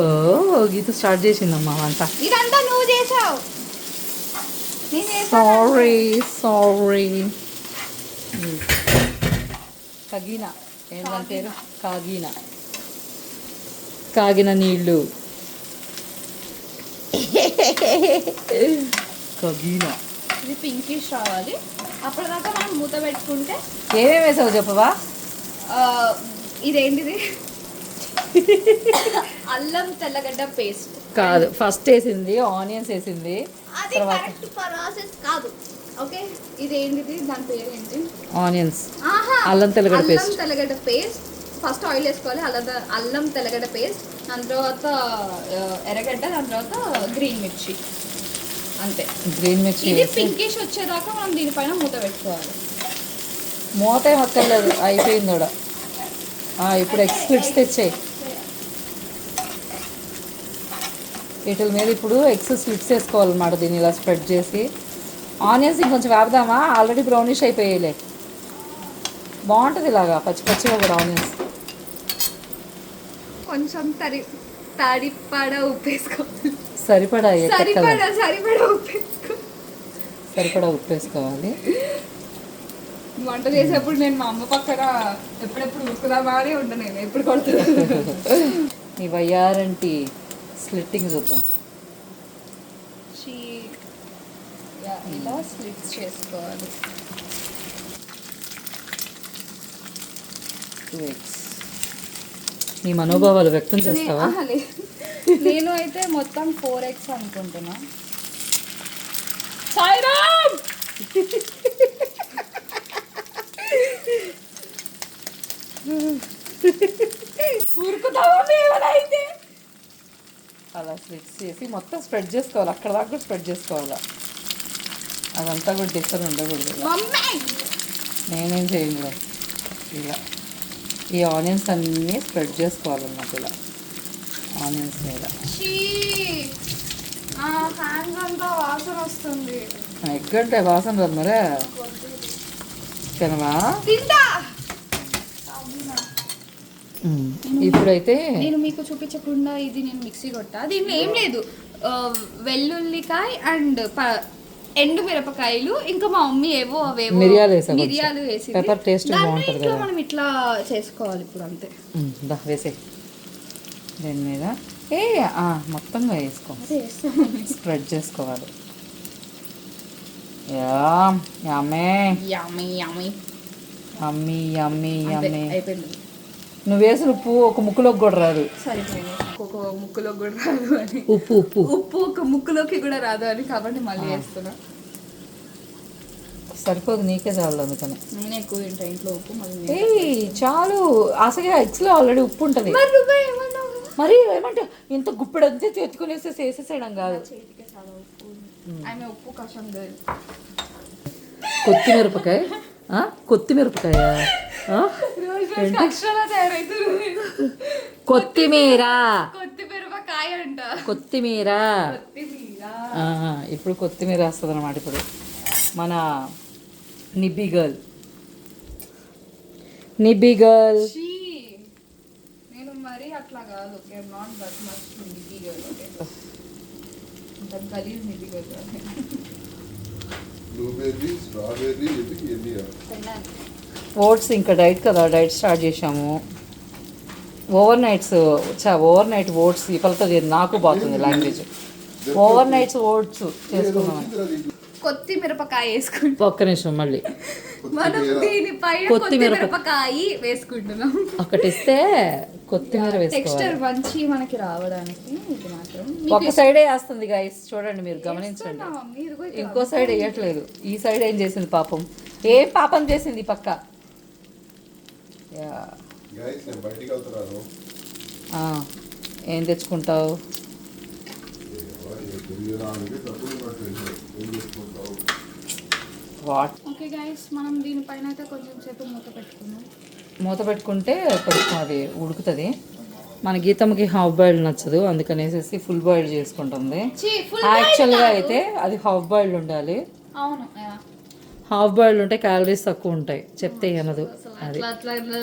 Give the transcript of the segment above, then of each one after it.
ఓ గీత start చేసిందమ్మా వంట. ఇదంతా నువ్వు చేసావు. సారీ సారీ కగిన. ఏంటంటే కాగిన. కాగిన. నీళ్ళు. కగిన. ఇది పింకిష్ రావాలి. అప్పటిదాకా మనం మూత పెట్టుకుంటే ఏమేమి వేసావు చెప్పవా? ఇదేంటిది? అల్లం తెల్లగడ్డ పేస్ట్ కాదు ఫస్ట్ వేసింది ఆనియన్స్ వేసింది అది కరెక్ట్ ప్రాసెస్ కాదు. ఓకే ఇదేంటిది? దాని పేరు ఏంటి ఆనియన్స్ ఆహా! అల్లం తెల్లగడ్డ అల్లం paste. తెల్లగడ్డ పేస్ట్ ఫస్ట్ ఆయిల్ వేసుకోవాలి అల్లం అల్లం తెల్లగడ్డ పేస్ట్ దాని తర్వాత ఎర్రగడ్డ దాని తర్వాత గ్రీన్ మిర్చి. అంతే. గ్రీన్ మిర్చి ఇది పింకిష్ వచ్చేదాకా మనం దీనిపైన మూత పెట్టుకోవాలి. మూత ఏం అక్కర్లేదు అయిపోయింది కూడా. ఇప్పుడు ఎగ్ స్ప్లిట్స్ తెచ్చాయి. వీటి మీద ఇప్పుడు ఎగ్స్ స్ప్లిట్స్ వేసుకోవాలన్నమాట దీన్ని ఇలా స్ప్రెడ్ చేసి. ఆనియన్స్ ఇంకొంచెం వేపుదామా? Already brownish అయిపోయాయిలే. బాగుంటుంది ఇలాగా పచ్చి పచ్చిగా కూడా ఆనియన్స్. కొంచెం తరి తడిపడ ఉప్పు వేసుకోవాలి సరిపడా సరిపడా సరిపడా సరిపడా ఉప్పు వేసుకోవాలి వంట చేసేప్పుడు నేను మా అమ్మ పక్కన ఎప్పుడెప్పుడు ఉరుకుదామా అని ఉంటాను నేను. ఎప్పుడు కొడుతున్నా ఈ వయ్యారంటి. స్లిట్టింగ్ చూద్దాం ఇలా స్లిట్స్ చేసుకోవాలి టూ ఎగ్స్ నీ మనోభావాలు వ్యక్తం చేస్తావా. నేను అయితే మొత్తం ఫోర్ ఎగ్స్ అనుకుంటున్నా. సాయిరామ్! ఊరుకుతావా మేమనైతే అలా స్లిట్స్ చేసి మొత్తం స్ప్రెడ్ చేసుకోవాలి. అక్కడ దాకా కూడా స్ప్రెడ్ చేసుకోవాలి? అదంతా కూడా డిఫరెంట్ ఉండకూడదు నేనేం చేయను ఇలా. ఈ ఆనియన్స్ అన్నీ స్ప్రెడ్ చేసుకోవాలన్నమాట ఇలా. ఆనియన్స్ మీద. వాసన వస్తుంది. ఎక్కడంటే వాసన రాదు మరే. తినవా? ఇప్పుడైతే నేను మీకు చూపించకుండా ఇది నేను మిక్సీ కొట్టా. దీంట్లో ఏం లేదు. వెల్లుల్లికాయ అండ్ ఎండు మిరపకాయలు ఇంకా మా మమ్మీ ఏవో అవేవో మిరియాలు వేసా. మిరియాలు వేసి taste బాగుంటది కదా. మనం ఇట్లా చేసుకోవాలి ఇప్పుడు అంతే. దా వేసే. దీని మీద. ఏ ఆ, మొత్తంగా వేసుకో. స్ప్రెడ్ చేసుకోవాలి. యా యమ్మే. Yummy yummy. అమ్మి అమ్మి అంతే అమ్మి అయిపోయింది. నువ్వు వేసిన ఉప్పు ఒక ముక్కులోకి కూడా రాదు. సరిపోయింది. ఒక ముక్కులోకి కూడా రాదు అని. ఉప్పు ఉప్పు. ఉప్పు ఒక ముక్కులోకి కూడా రాదు అని కాబట్టి మళ్ళీ వేస్తున్నా. సరిపోదు నీకే చాలు అందుకని. నేనే ఎక్కువ తింటా ఇంట్లో ఉప్పు మళ్ళీ చాలు. అసలు ఎగ్స్లో ఆల్రెడీ ఉప్పు ఉంటుంది. మరి ఏమంటే ఇంత గుప్పెడంతే తెచ్చుకునేసి వేసేసేయడం కాదు. ఆమె ఉప్పు కషం కొత్తిమిరపకాయ? కొత్తిమిరపకాయ? కొత్తిమీర. కొత్తిమిరపకాయ అంట కొత్తిమీర. కొత్తిమీర. ఆ, ఇప్పుడు కొత్తిమీర వస్తుంది అనమాట ఇప్పుడు. మన నిబ్బి గర్ల్. నిబ్బి గర్ల్. ఛీ! నేను మరీ అట్లా కాదు. Okay not that much Nidhi girl. Okay. అంత గలీజ్ నిధి గర్ల్ బ్లూబెర్రీ స్ట్రాబెర్రీ ఇది ఎన్ని ఓట్స్ ఇంకా డైట్ కదా. డైట్ స్టార్ట్ చేసాము ఓవర్ నైట్స్ చా ఓవర్ నైట్ ఓట్స్ ఈ పలతో నాకు బాగుంది లాంగ్వేజ్ ఓవర్ నైట్స్ ఓట్స్ చేసుకుందామని. కొత్తిమిరపకాయ వేసుకుంటాం. ఒక్క నిమిషం మళ్ళీ. మనం దీనిపైన కొత్తిమిరప- కొత్తిమిరపకాయ వేసుకుంటున్నాం. ఒకటి ఇస్తే కొత్తిమీర టెక్స్చర్ మంచి మనకి రావడానికి ఇది మాత్రం. ఒక సైడే వేస్తుంది గైస్ చూడండి మీరు గమనించండి. ఇంకో సైడ్ వేయట్లేదు. ఈ సైడ్ ఏం చేసింది పాపం? ఏం పాపం చేసింది పక్క? యా. గైస్ నేను బయటికి వెళ్తున్నాను. ఆ, ఏం తెచ్చుకుంటావు? వాట్? ఓకే గైస్ మనం దీనిపైన అయితే కొంచెం సేపు మూత పెట్టుకుందాం. మూత పెట్టుకుంటే కొంచెం అది ఉడుకుతుంది. మన గీతమ్మకి హాఫ్ బాయిల్డ్ నచ్చదు అందుకనేసి ఫుల్ బాయిల్డ్ చేసుకుంటుంది. యాక్చువల్గా. అయితే అది హాఫ్ బాయిల్డ్ ఉండాలి. అవును యా. హాఫ్ బాయిల్డ్ ఉంటే క్యాలరీస్ తక్కువ ఉంటాయి చెప్తే అనదు అది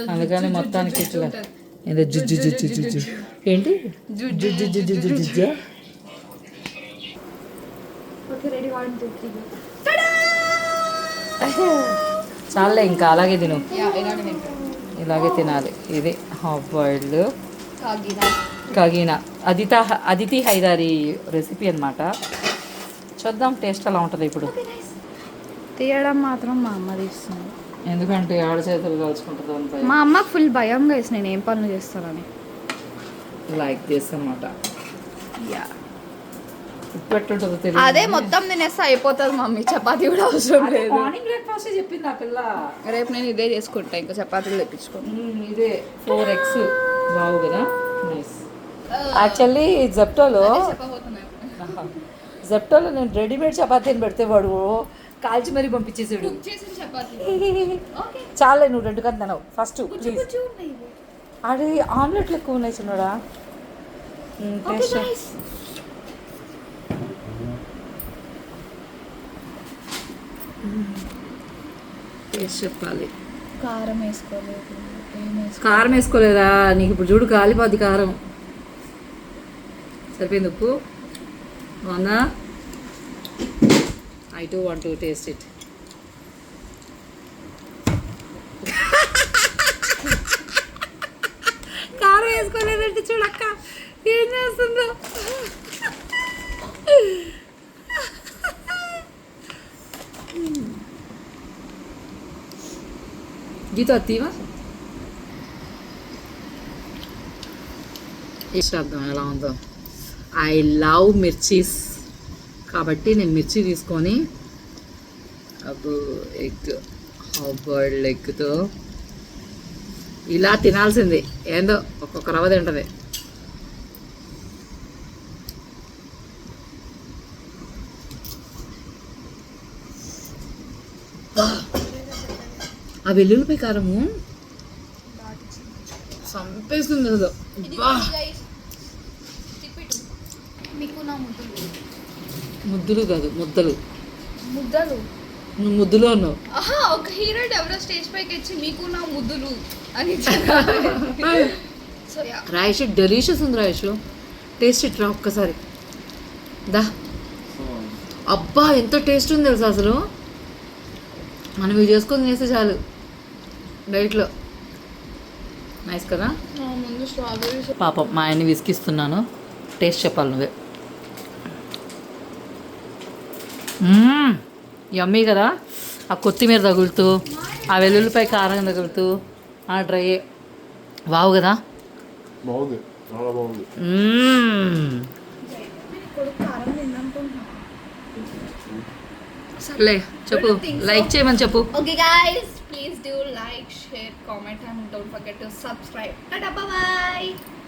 అందుకని మొత్తానికి ఇట్లా. ఏందో జుజ్జు జుజ్జు జుజ్జు ఏంటి జుజ్జు జుజ్జు జుజ్జు జుజ్జు చాలే ఇంకా అలాగే తిను ఇలాగే తినాలి ఇది హాఫ్ బాయిల్డ్ కాగినా కగిన అదిత అదితి హైదారి రెసిపీ అన్నమాట చూద్దాం టేస్ట్ ఎలా ఉంటుంది ఇప్పుడు తీయడం మాత్రం మా అమ్మ తీస్తుంది. ఎందుకంటే ఆడ చేతులు కలుసుకుంటుంది అంత. మా అమ్మకు ఫుల్ భయం వేసి నేను ఏం పనులు చేస్తానని. లైక్ ఎట్టుంటుందో తెలియదు అదే మొత్తం తినేస్తే అయిపోతుంది మమ్మీ చపాతీ కూడా అవసరం లేదు. మార్నింగ్ బ్రేక్ఫాస్ట్ చెప్పింది ఆ పిల్ల? రేపు నేను ఇదే చేసుకుంటా ఇంకా చపాతీలు తెప్పించుకోను మ్మ్, ఇదే ఫోర్ ఎక్స్ బాగు కదా? నైస్ యాక్చువల్లీ జెప్టోలో జెప్టోలో నేను రెడీమేడ్ చపాతీని పెడితే వాడు కాల్చి మరీ పంపించేసాడు. చాలే నువ్వు రెండు కదా తినవు. ఫస్ట్ ప్లీజ్ అది ఆమ్లెట్లు ఎక్కువ ఉన్నాయి చిన్నడా. టేస్ట్ టేస్ట్ చెప్పాలి. కారం వేసుకోలేదు. కారం వేసుకోలేదా? నీకు ఇప్పుడు చూడు కాలిపోద్ది కారం. సరిపోయింది ఉప్పు? బాగుందా? I do want to taste it కారం వేసుకోలేదంటే చూడక్క ఏం చేస్తుందో? గీత అత్తివా ఇష్టం ఎలా ఉందో. ఐ లవ్ మిర్చీస్ కాబట్టి నేను మిర్చి తీసుకొని అప్పుడు ఎగ్ హాఫ్ బాయిల్డ్ ఎగ్తో ఇలా తినాల్సింది. ఏందో ఒక్కొక్క రవ్వ తింటది. ఆ వెల్లుల్లిపై కారము చంపేస్తుంది బా మీకు నా ముద్దులు కాదు ముద్దలు. ముద్దలు? నువ్వు ముద్దులో ఉన్నావు ఆహా ఒక హీరో ఎవరో స్టేజ్ పైకి వచ్చి మీకు నా ముద్దులు అని సో యా రాయేష్ డెలీషియస్ ఉంది రాయేష్. టేస్ట్ ఇట్రా ఒక్కసారి. దా. అబ్బా ఎంత టేస్ట్ ఉంది తెలుసా అసలు? మనం ఇవి చేసుకొని తినేస్తే చాలు. డైట్లో. నైస్ కదా? పాపం మా ఆయన్ని విసికిస్తున్నాను టేస్ట్ చెప్పాలి నువ్వే. యమ్మీ కదా. ఆ కొత్తిమీర తగులుతూ ఆ వెల్లుల్లిపై కారం తగులుతూ ఆ డ్రై వావు కదా. బాగుంది. చాలా బాగుంది. సర్లే చెప్పు. లైక్ చేయమని చెప్పు. Guys, please do like, share, comment, and don't forget to subscribe. Bye bye.